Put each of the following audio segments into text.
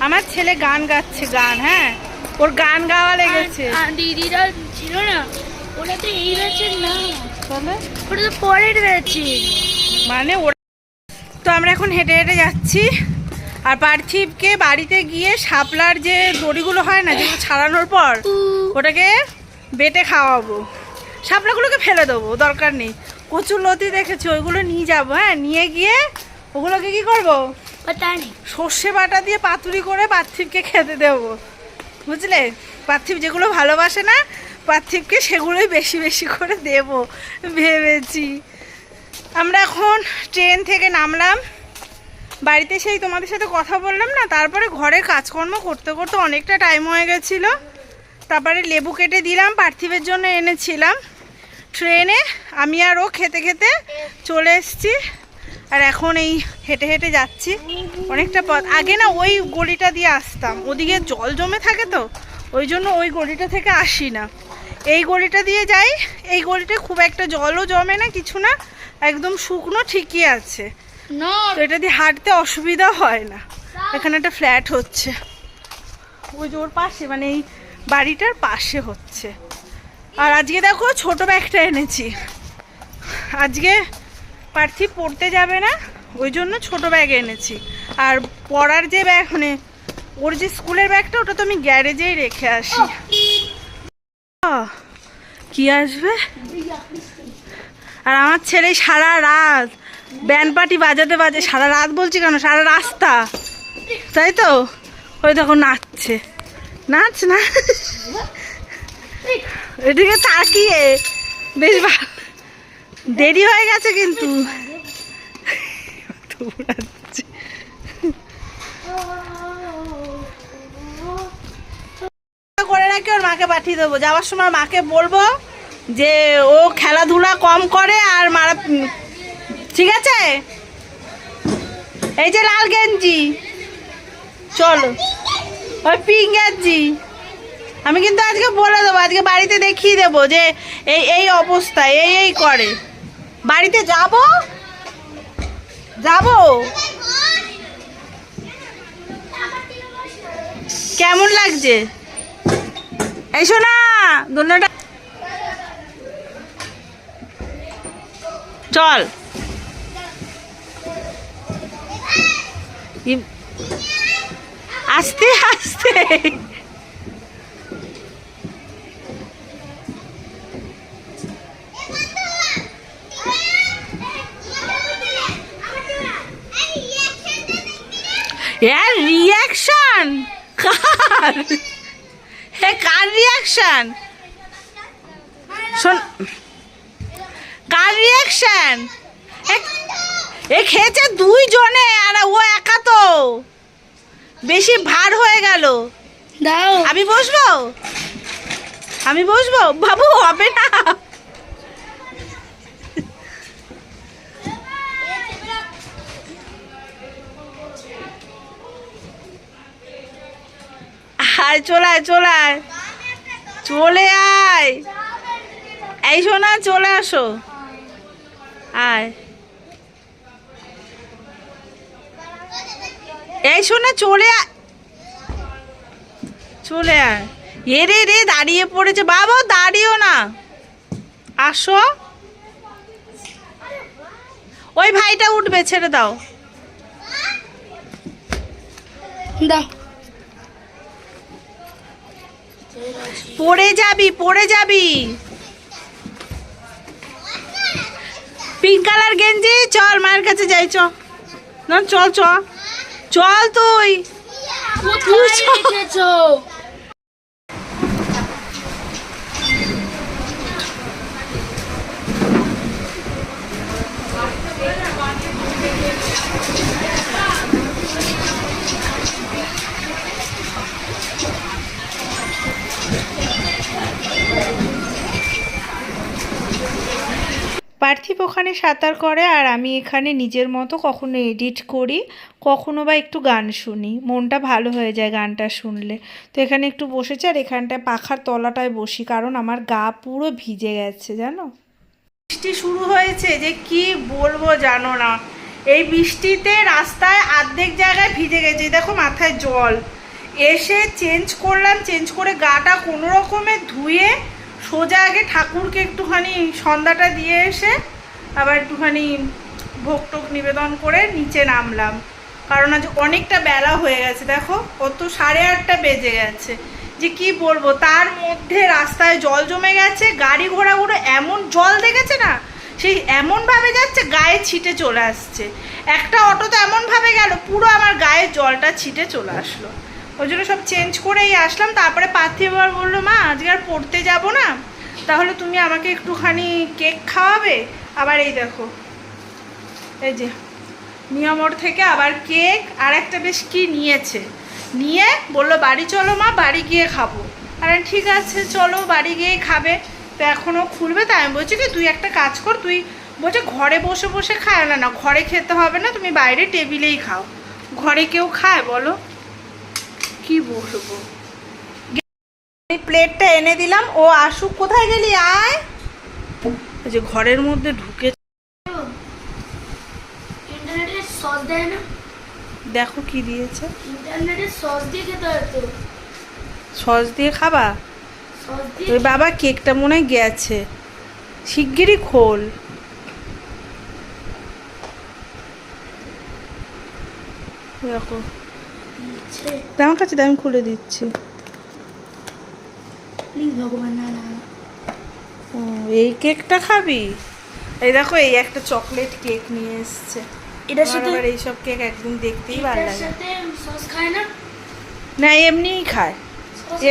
আমার ছেলে গান গাচ্ছে গান হ্যাঁ? ওর গান গাওয়া লেগেছে। দিদিরা ছিল না? ওটা তো এই ব্যাচের না। তাহলে ওটা তো পরের ব্যাচে। মানে ওরা তো আমরা এখন হেঁটে হেঁটে যাচ্ছি। আর পার্থিবকে বাড়িতে গিয়ে শাপলার যে দড়িগুলো হয় না যেগুলো ছাড়ানোর পর ওটাকে বেটে খাওয়াবো। শাপলাগুলোকে ফেলে দেবো দরকার নেই। কচুর লতি দেখেছি? ওইগুলো নিয়ে যাব হ্যাঁ? নিয়ে গিয়ে ওগুলোকে কি করব? সর্ষে বাটা দিয়ে পাতুরি করে পার্থিবকে খেতে দেবো। বুঝলে? পার্থিব যেগুলো ভালোবাসে না, পার্থিবকে সেগুলোই বেশি বেশি করে দেব। ভেবেছি। আমরা এখন ট্রেন থেকে নামলাম। বাড়িতে সেই তোমাদের সাথে কথা বললাম না, তারপরে ঘরের কাজকর্ম করতে করতে অনেকটা টাইম হয়ে গেছিল। তারপরে লেবু কেটে দিলাম, পার্থিবের জন্য এনেছিলাম। ট্রেনে আমি আর ও খেতে খেতে চলে এসেছি। আর এখন এই হেঁটে হেঁটে যাচ্ছি। অনেকটা পথ। আগে না ওই গলিটা দিয়ে আসতাম। ওদিকে জল জমে থাকে তো ওই জন্য ওই গলিটা থেকে আসি না। এই গলিটা দিয়ে যাই এই গলিতে খুব একটা জলও জমে না কিছু না একদম শুকনো ঠিকই আছে। না তো এটা দিয়ে হাঁটতে অসুবিধা হয় না। এখানে একটা ফ্ল্যাট হচ্ছে। ওই যে ওর পাশে মানে এই বাড়িটার পাশে হচ্ছে। আর আজকে দেখো ছোট ব্যাগটা এনেছি। আজকে পার্থিব পড়তে যাবে না, ওই জন্য ছোট ব্যাগ এনেছি। আর পড়ার যে ব্যাগ মানে ওর যে স্কুলের ব্যাগটা ওটা তো আমি গ্যারেজেই রেখে আসি। কি আসবে? আর আমার ছেলে সারা রাত ব্যান্ড পার্টি বাজাতে বাজে, সারা রাত বলছি কেন? সারা রাস্তা। তাই তো? ওই দেখো নাচছে। নাচ না? এদিকে তাকিয়ে, বেশ ভালো। দেরি হয়ে গেছে কিন্তু। করে রাখি, ওর মাকে পাঠিয়ে দেবো। যাওয়ার সময় মাকে বলব যে ও খেলাধুলা কম করে আর মারা ঠিক আছে? এই যে লাল গেঞ্জি। চলো। ওই পিঙ্ক গেঞ্জি আমি কিন্তু আজকে বলে দেবো, আজকে বাড়িতে দেখিয়ে দেবো যে এই এই অবস্থা, এই এই করে। বাড়িতে যাব? যাব? কেমন লাগছে? এই শোনা দোলনাটা চল। আস্তে আস্তে এর রিয়াকশন কার? হে কার রিয়াকশন শোন কার রিয়াকশন এ খেয়েছে দুই জনে আর ও একা তো। বেশি ভার হয়ে গেল। দাও। আমি বসবো? আমি বসবো? বাবু হবে না। আয়, চলে আয় চলে আয়। চলে আয়। এই শোনা, চলে আসো। আয়। এই শোনা, চলে আয়। চলে আয়। এ রে রে, দাঁড়িয়ে পড়েছে। বাবা দাঁড়িও না। আসো। ওই ভাইটা উঠবে, ছেড়ে দাও। দাও। পড়ে যাবি পড়ে যাবি। পিঙ্ক কালার গেঞ্জি? চল, মায়ের কাছে যাই, চ। না, চল, চ। চল তুই। পার্থিব ওখানে সাঁতার করে আর আমি এখানে নিজের মতো কখনো এডিট করি, কখনো বা একটু গান শুনি। মনটা ভালো হয়ে যায় গানটা শুনলে। তো এখানে একটু বসেছে আর এখানটায় পাখার তলাটায় বসি কারণ আমার গা পুরো ভিজে গেছে, জানো? বৃষ্টি শুরু হয়েছে যে কি বলব জানো না। এই বৃষ্টিতে রাস্তায় অর্ধেক জায়গায় ভিজে গেছে। দেখো মাথায় জল। এসে চেঞ্জ করলাম চেঞ্জ করে গাটা কোনো রকমে ধুয়ে সোজা আগে ঠাকুরকে একটুখানি সন্ধ্যাটা দিয়ে এসে আবার একটুখানি ভোগ টোক নিবেদন করে নিচে নামলাম। কারণ আজ অনেকটা বেলা হয়ে গেছে, দেখো কত সাড়ে আটটা বেজে গেছে। যে কি বলব, তার মধ্যে রাস্তায় জল জমে গেছে, গাড়ি ঘোড়াগুলো এমন জল দেখেছে না? সেই এমনভাবে যাচ্ছে, গায়ে ছিটে চলে আসছে। একটা অটো তো এমনভাবে গেল, পুরো আমার গায়ে জলটা ছিটে চলে আসলো। ওই জন্য সব চেঞ্জ করেই আসলাম। তারপরে পার্থিব আবার বলল, মা, আজকে আর পড়তে যাব না। তাহলে তুমি আমাকে একটুখানি কেক খাওয়াবে? আবার এই দেখো, এই যে নিয়মর থেকে আবার কেক আর একটা বেশ কি নিয়েছে। নিয়ে বলল, বাড়ি চলো মা, বাড়ি গিয়ে খাব। আরে, ঠিক আছে, চলো, বাড়ি গিয়েই খাবে। তো এখনও খুলবে, তাই আমি বলছি কি, তুই একটা কাজ কর, তুই বলছে, ঘরে বসে বসে খায় না না, ঘরে খেতে হবে না, তুমি বাইরে টেবিলেই খাও। ঘরে কেউ খায়, বলো? কি বলব এই প্লেটটা এনে দিলাম ও আসুক কোথায় গেলি? আয়। যে ঘরের মধ্যে ঢুকে ইন্টারনেটে সস দেয় না? দেখো কি দিয়েছে। ইন্টারনেটে সস দিয়ে খেতে হয় তো। সস দিয়ে খাবা? ওই বাবা কেকটা মনে হয় গেছে। শিগগিরই খোল। দেখো। আমার কাছে আমি খুলে দিচ্ছি। প্লিজ ভগবান না না না। ও এই কেকটা খাবি? এই দেখো এই একটা চকলেট কেক নিয়ে এসছে। এটার আমার সাথে আবার এইসব কেক একদম দেখতেই ভালো লাগে। সাথে সস খায় না? না এমনিই খায়।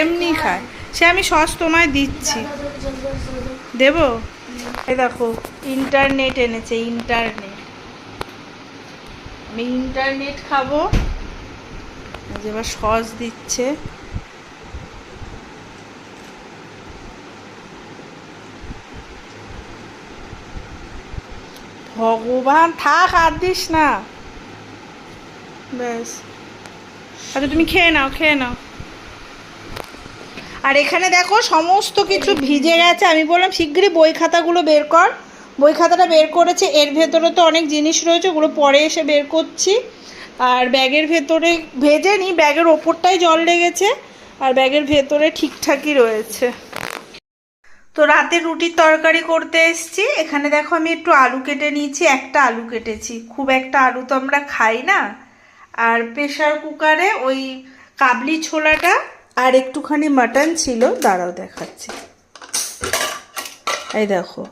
এমনি খায়। সে আমি সস তোমায় দিচ্ছি। দেবো? এই দেখো ইন্টারনেট এনেছে ইন্টারনেট। আমি ইন্টারনেট খাব। এই যে এবার সস দিচ্ছে। ভগবান, থাক আর দিস না। ব্যাস। আচ্ছা তুমি খেয়ে নাও খেয়ে নাও। আর এখানে দেখো সমস্ত কিছু ভিজে গেছে। আমি বললাম, শিগগিরই বই খাতাগুলো বের কর। বই খাতাটা বের করেছে। এর ভেতরে তো অনেক জিনিস রয়েছে, ওগুলো পরে এসে বের করছি। আর ব্যাগের ভেতরে ভেজে নি, ব্যাগের ওপরটাই জল লেগেছে, আর ব্যাগের ভেতরে ঠিকঠাকই রয়েছে। তো রাতে রুটির তরকারি করতে এসছি। এখানে দেখো আমি একটু আলু কেটে নিয়েছি, একটা আলু কেটেছি। খুব একটা আলু তো আমরা খাই না। আর প্রেশার কুকারে ওই কাবলি ছোলাটা আর একটুখানি মাটন ছিল, দাঁড়াও দেখাচ্ছি। এই দেখো,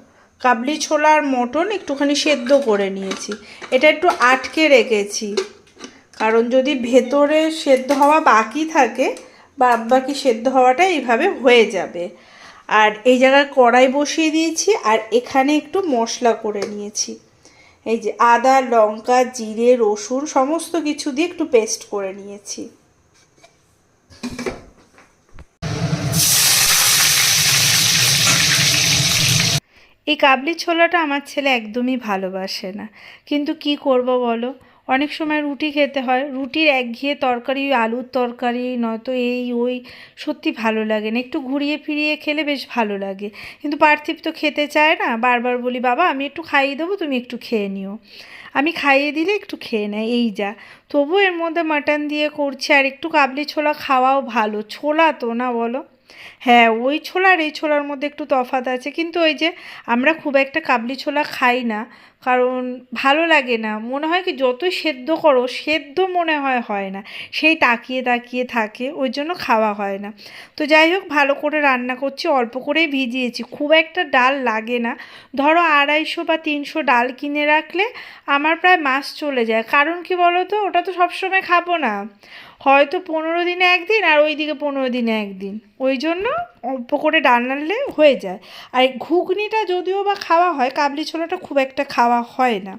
কাবলি ছোলা আর মটন একটুখানি সেদ্ধ করে নিয়েছি। এটা একটু আটকে রেখেছি। কারণ যদি ভেতরে সেদ্ধ হওয়া বাকি থাকে বাদ বাকি সেদ্ধ হওয়াটা এইভাবে হয়ে যাবে। আর এই জায়গায় কড়াই বসিয়ে দিয়েছি, আর এখানে একটু মশলা করে নিয়েছি। এই যে আদা, লঙ্কা, জিরে, রসুন সমস্ত কিছু দিয়ে একটু পেস্ট করে নিয়েছি। এই কাবলি ছোলাটা আমার ছেলে একদমই ভালোবাসে না। কিন্তু কি করব বলো? অনেক সময় রুটি খেতে হয়। রুটির একঘেয়ে তরকারি, আলুর তরকারি, নয়তো এই, ওই, সত্যি ভালো লাগে না। একটু ঘুরিয়ে ফিরিয়ে খেলে বেশ ভালো লাগে। কিন্তু পার্থিব তো খেতে চায় না। বারবার বলি, বাবা, আমি একটু খাইয়ে দেবো, তুমি একটু খেয়ে নিও। আমি খাইয়ে দিলে একটু খেয়ে নেয়, এই যা। তবু এর মধ্যে মাটন দিয়ে করছি, আর একটু কাবলি ছোলা খাওয়াও ভালো। ছোলা তো না বলো। হ্যাঁ ওই ছোলার এই ছোলার মধ্যে একটু তফাৎ আছে। কিন্তু ওই যে আমরা খুব একটা কাবলি ছোলা খাই না, কারণ ভালো লাগে না। মনে হয় কি যতই সেদ্ধ করো, সেদ্ধ মনে হয় হয় না। সেই তাকিয়ে তাকিয়ে থাকে, ওই জন্য খাওয়া হয় না। তো যাই হোক, ভালো করে রান্না করছি, অল্প করেই ভিজিয়েছি। খুব একটা ডাল লাগে না। ধরো আড়াইশো বা তিনশো ডাল কিনে রাখলে আমার প্রায় মাস চলে যায়। কারণ কি বলো তো ওটা তো সবসময় খাব না। হয়তো পনেরো দিনে একদিন আর ওই দিকে পনেরো দিনে একদিন। ওই জন্য অল্প করে ডাল রান্নালে হয়ে যায়। আর ঘুগনিটা যদিও বা খাওয়া হয়, কাবলি ছোলাটা খুব একটা খাওয়া হয় না।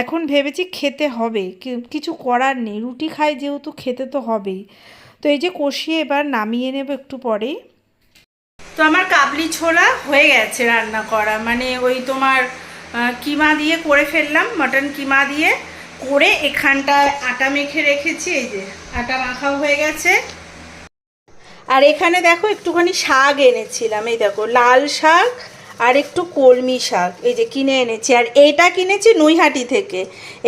এখন ভেবেছি খেতে হবে। কিছু করার নেই। রুটি খাই যেহেতু খেতে তো হবেই। তো এই যে কষিয়ে এবার নামিয়ে নেব একটু পরেই। তো আমার কাবলি ছোলা হয়ে গেছে রান্না করা। মানে ওই তোমার কিমা দিয়ে করে ফেললাম, মটন কিমা দিয়ে। করে এখানটায় আটা মেখে রেখেছি, এই যে আটা মাখাও হয়ে গেছে। আর এখানে দেখো একটুখানি শাক এনেছিলাম, এই দেখো লাল শাক আর একটু কলমি শাক, এই যে কিনে এনেছি। আর এইটা কিনেছি নৈহাটি থেকে,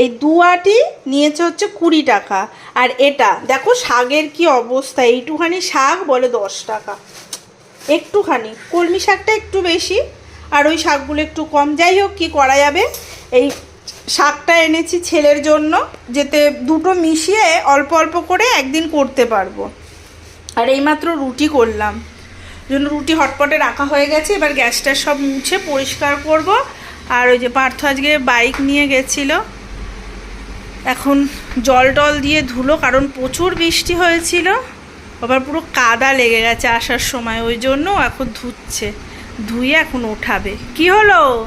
এই দু আটি নিয়েছে হচ্ছে কুড়ি টাকা। আর এটা দেখো শাকের কি অবস্থা, এইটুখানি শাক বলে দশ টাকা। একটুখানি, কলমি শাকটা একটু বেশি, আর ওই শাকগুলো একটু কম। যাই হোক, কী করা যাবে? এই শাকটা এনেছি ছেলের জন্য, যেতে দুটো মিশিয়ে অল্প অল্প করে একদিন করতে পারব। আর এইমাত্র রুটি করলাম। জন্য রুটি হটপটে রাখা হয়ে গেছে, এবার গ্যাসটা সব মুছে পরিষ্কার করব। আর ওই যে পার্থ আজকে বাইক নিয়ে গেছিল। এখন জল টল দিয়ে ধুলো, কারণ প্রচুর বৃষ্টি হয়েছিল। আবার পুরো কাদা লেগে গেছে আসার সময়, ওই জন্য এখন ধুচ্ছে। ধুয়ে এখন ওঠাবে। কি হলো?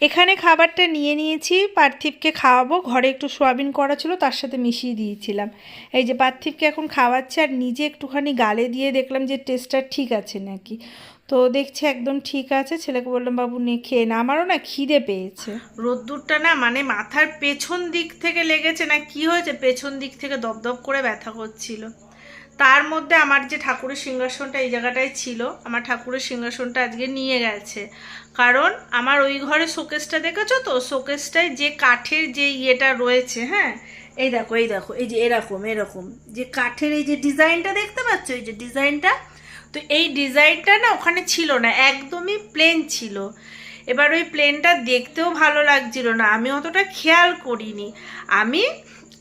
এখানে খাবারটা নিয়ে নিয়েছি, পার্থিবকে খাওয়াবো, ঘরে একটু সোয়াবিন করা ছিল, তার সাথে মিশিয়ে দিয়েছিলাম। এই যে পার্থিবকে এখন খাওয়াচ্ছে আর নিজে একটুখানি গালে দিয়ে দেখলাম যে টেস্টটা ঠিক আছে নাকি। তো দেখছি একদম ঠিক আছে, ছেলেকে বললাম, বাবু, নে, খেয়ে না। আমারও না খিদে পেয়েছে। রোদ্দুরটা না মানে মাথার পেছন দিক থেকে লেগেছে না কি হয়েছে? পেছন দিক থেকে দপদপ করে ব্যথা করছিল। তার মধ্যে আমার যে ঠাকুরের সিংহাসনটা এই জায়গাটায় ছিল, আমার ঠাকুরের সিংহাসনটা আজকে নিয়ে গেছে। কারণ আমার ওই ঘরে শোকেসটা দেখেছ তো? শোকেসটায় যে কাঠের যে ইয়েটা রয়েছে হ্যাঁ? এই দেখো এই দেখো, এই যে এরকম এরকম। যে কাঠের এই যে ডিজাইনটা দেখতে পাচ্ছ? এই যে ডিজাইনটা? তো এই ডিজাইনটা না ওখানে ছিল না, একদমই প্লেন ছিল। এবার ওই প্লেনটা দেখতেও ভালো লাগছিল না, আমি অতটা খেয়াল করিনি। আমি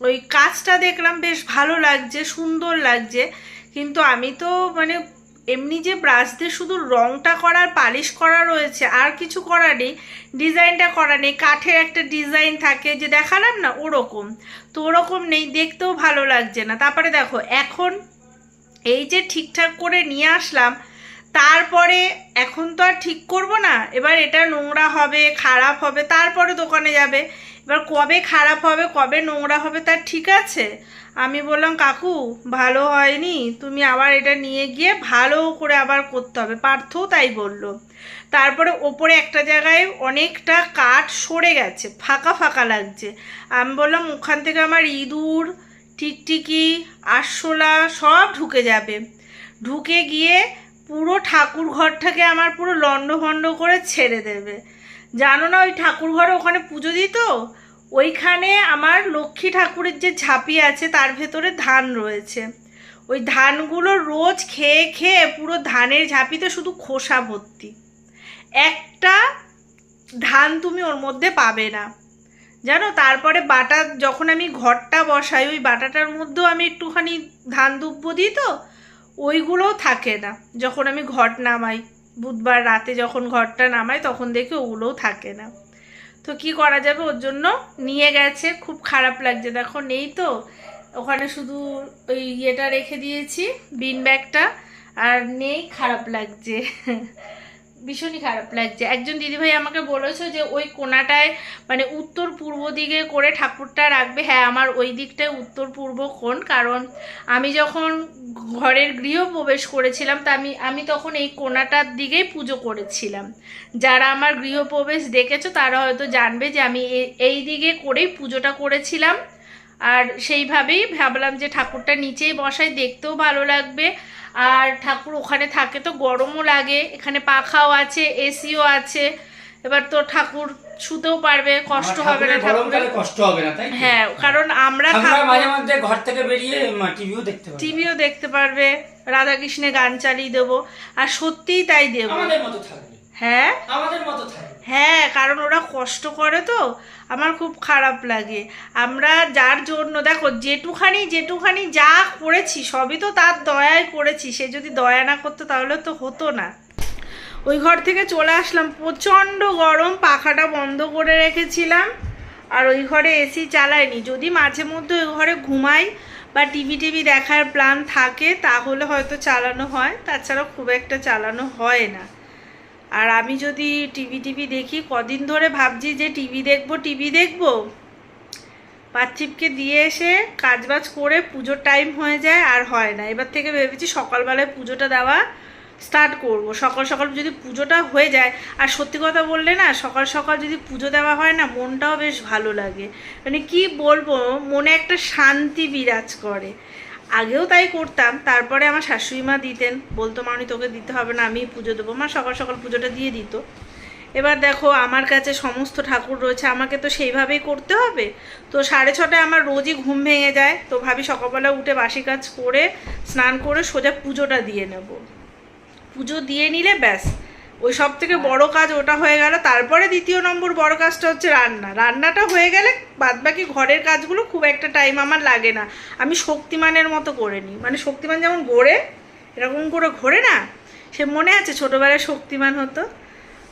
ওই কাজটা দেখলাম, বেশ ভালো লাগছে, সুন্দর লাগছে। কিন্তু আমি তো মানে এমনি যে ব্রাশ দিয়ে শুধু রংটা করার, পালিশ করা রয়েছে, আর কিছু করা নেই, ডিজাইনটা করা নেই, কাঠের একটা ডিজাইন থাকে যে দেখালাম না, ওরকম। তো ওরকম নেই, দেখতেও ভালো লাগছে না। তারপরে দেখো, এখন এই যে ঠিকঠাক করে নিয়ে আসলাম তারপরে এখন তো আর ঠিক করব না। এবার এটা নোংরা হবে, খারাপ হবে, তারপরে দোকানে যাবে। এবার কবে খারাপ হবে, কবে নোংরা হবে তার ঠিক আছে। আমি বললাম, কাকু, ভালো হয়নি। তুমি আবার এটা নিয়ে গিয়ে ভালো করে আবার করতে হবে। পার্থও তাই বলল। তারপরে ওপরে একটা জায়গায় অনেকটা কাঠ সরে গেছে, ফাঁকা ফাঁকা লাগছে। আমি বললাম, ওখান থেকে আমার ইঁদুর, টিকটিকি, আরশোলা সব ঢুকে যাবে। ঢুকে গিয়ে পুরো ঠাকুর ঘরটাকে আমার পুরো লণ্ডভণ্ড করে ছেড়ে দেবে। জানো না, ওই ঠাকুর ঘরে ওখানে পুজো দিত ওইখানে আমার লক্ষ্মী ঠাকুরের যে ঝাঁপি আছে, তার ভেতরে ধান রয়েছে। ওই ধানগুলো রোজ খেয়ে খেয়ে পুরো ধানের ঝাঁপিতে শুধু খোসা ভর্তি। একটা ধান তুমি ওর মধ্যে পাবে না। জানো, তারপরে বাটা, যখন আমি ঘরটা বসাই, ওই বাটাটার মধ্যেও আমি একটুখানি ধান দুব্বো দিই তো ওইগুলোও থাকে না। যখন আমি ঘট নামাই, বুধবার রাতে যখন ঘরটা নামাই, তখন দেখি ওগুলোও থাকে না। তো কি করা যাবে? ওর জন্য নিয়ে গেছে। খুব খারাপ লাগছে। দেখো, নেই তো। ওখানে শুধু ওই ইয়েটা রেখে দিয়েছি, বিন ব্যাগটা। আর নেই, খারাপ লাগছে। ভীষণই খারাপ লাগছে। একজন দিদিভাই আমাকে বলেছে যে, ওই কোনাটায় মানে উত্তর পূর্ব দিকে করে ঠাকুরটা রাখবে। হ্যাঁ আমার ওই দিকটায় উত্তর পূর্ব কোণ, কারণ আমি যখন ঘরের গৃহ প্রবেশ করেছিলাম, তা আমি আমি তখন এই কোনাটার দিকেই পুজো করেছিলাম। যারা আমার গৃহপ্রবেশ দেখেছ, তারা হয়তো জানবে যে আমি এই দিকে করেই পুজোটা করেছিলাম। আর সেইভাবেই ভাবলাম যে ঠাকুরটা নিচেই বসাই, দেখতেও ভালো লাগবে। আর ঠাকুর ওখানে থাকে তো গরমও লাগে এখানে পাখাও আছে এসিও আছে এবার তো ঠাকুর শুতেও পারবে কষ্ট হবে না ঠাকুরের কষ্ট হবে না তাই হ্যাঁ কারণ আমরা মাঝে মধ্যে ঘর থেকে বেরিয়ে টিভিও দেখতে পাবে টিভিও দেখতে পারবে রাধাকৃষ্ণের গান চালিয়ে দেবো আর সত্যিই তাই দেবো। আমাদের মতো থাকবে। হ্যাঁ? আমাদের মতো হ্যাঁ কারণ ওরা কষ্ট করে তো। আমার খুব খারাপ লাগে। আমরা যার জন্য দেখো যেটুখানি যেটুখানি যা করেছি সবই তো তার দয়ায় করেছি। সে যদি দয়া না করতো তাহলে তো হতো না। ওই ঘর থেকে চলে আসলাম। প্রচণ্ড গরম পাখাটা বন্ধ করে রেখেছিলাম। আর ওই ঘরে এসি চালাইনি যদি মাঝে মধ্যে ওই ঘরে ঘুমাই বা টিভি টিভি দেখার প্ল্যান থাকে তাহলে হয়তো চালানো হয়। তাছাড়া খুব একটা চালানো হয় না। আর আমি যদি টিভি টিভি দেখি, কদিন ধরে ভাবছি যে টিভি দেখব, টিভি দেখব। পার্থিবকে দিয়ে এসে কাজবাজ করে পুজোর টাইম হয়ে যায়, আর হয় না। এবার থেকে ভেবেছি সকালবেলায় পুজোটা দেওয়া স্টার্ট করব। সকাল সকাল যদি পুজোটা হয়ে যায়, আর সত্যি কথা বললে না, সকাল সকাল যদি পুজো দেওয়া হয় না, মনটাও বেশ ভালো লাগে। মানে কি বলব, মনে একটা শান্তি বিরাজ করে। আগেও তাই করতাম, তারপরে আমার শাশুড়ি মা দিতেন, বলতো মানি তোকে দিতে হবে না, আমি পুজো দেবো। মা সকাল সকাল পুজোটা দিয়ে দিত। এবার দেখো, আমার কাছে সমস্ত ঠাকুর রয়েছে, আমাকে তো সেইভাবেই করতে হবে। তো সাড়ে ছটায় আমার রোজই ঘুম ভেঙে যায়, তো ভাবি সকালবেলা উঠে বাসি কাজ করে, স্নান করে সোজা পুজোটা দিয়ে নেব। পুজো দিয়ে নিলে ব্যাস ওই সব থেকে বড় কাজ ওটা হয়ে গেল। তারপরে দ্বিতীয় নম্বর বড় কাজটা হচ্ছে রান্না। রান্নাটা হয়ে গেলে বাদবাকি ঘরের কাজগুলো খুব একটা টাইম আমার লাগে না। আমি শক্তিমানের মতো করে নিই। মানে শক্তিমান যেমন ঘোরে এরকম করে ঘোরে না, সে মনে আছে ছোটোবেলায় শক্তিমান হতো।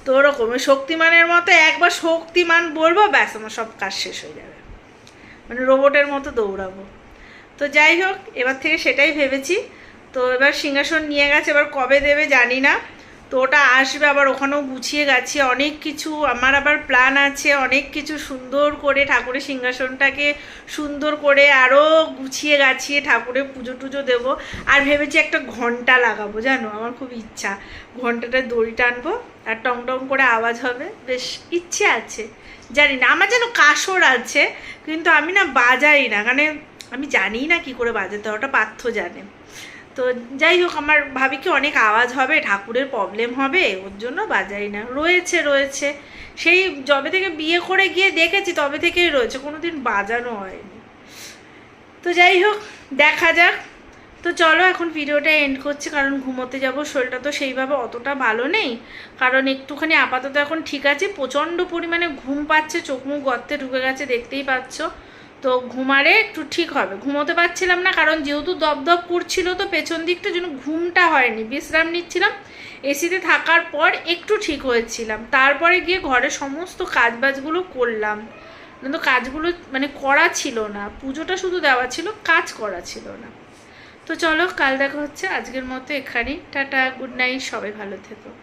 তো ওরকম, ওই শক্তিমানের মতো একবার শক্তিমান বলব, ব্যাস, আমার সব কাজ শেষ হয়ে যাবে। মানে রোবটের মতো দৌড়াবো। তো যাই হোক, এবার থেকে সেটাই ভেবেছি। তো এবার সিংহাসন নিয়ে গেছে, এবার কবে দেবে জানি না। তো ওটা আসবে, আবার ওখানেও গুছিয়ে গেছে। অনেক কিছু, আমার আবার প্ল্যান আছে, অনেক কিছু সুন্দর করে ঠাকুরের সিংহাসনটাকে সুন্দর করে আরও গুছিয়ে গাছিয়ে ঠাকুরের পুজো টুজো দেবো। আর ভেবেছি একটা ঘণ্টা লাগাবো, জানো? আমার খুব ইচ্ছা। ঘন্টাটা দড়ি টানবো, আর টং টং করে আওয়াজ হবে। বেশ ইচ্ছে আছে। জানি না, আমার যেন কাসর আছে, কিন্তু আমি না বাজাই না। মানে আমি জানি না কি করে বাজাতে ওটা পার্থ জানে। তো যাই হোক, আমার ভাবি কি অনেক আওয়াজ হবে, ঠাকুরের প্রবলেম হবে, ওর জন্য বাজাই না। রয়েছে রয়েছে। সেই যবে থেকে বিয়ে করে গিয়ে দেখেছি, তবে থেকেই রয়েছে কোনো দিন বাজানো হয়নি। তো যাই হোক, দেখা যাক। তো চলো, এখন ভিডিওটা এন্ড করছি, কারণ ঘুমোতে যাব, শরীরটা তো সেইভাবে অতটা ভালো নেই। কারণ একটুখানি আপাতত এখন ঠিক আছে, প্রচণ্ড পরিমাণে ঘুম পাচ্ছে, চোখ মুখ গর্তে ঢুকে গেছে, দেখতেই পাচ্ছ। তো ঘুমারে একটু ঠিক হবে। ঘুমোতে পারছিলাম না, কারণ যেহেতু দপদপ করছিল তো পেছন দিকটা যেন ঘুমটা হয়নি। বিশ্রাম নিচ্ছিলাম, এসিতে থাকার পর একটু ঠিক হয়েছিলাম। তারপরে গিয়ে ঘরে সমস্ত কাজবাজগুলো করলাম। কিন্তু কাজগুলো মানে করা ছিল না, পুজোটা শুধু দেওয়া ছিল, কাজ করা ছিল না। তো চলো, কাল দেখা হচ্ছে। আজকের মতো এখানেই। টাটা, গুড নাইট, সবাই ভালো থেকো।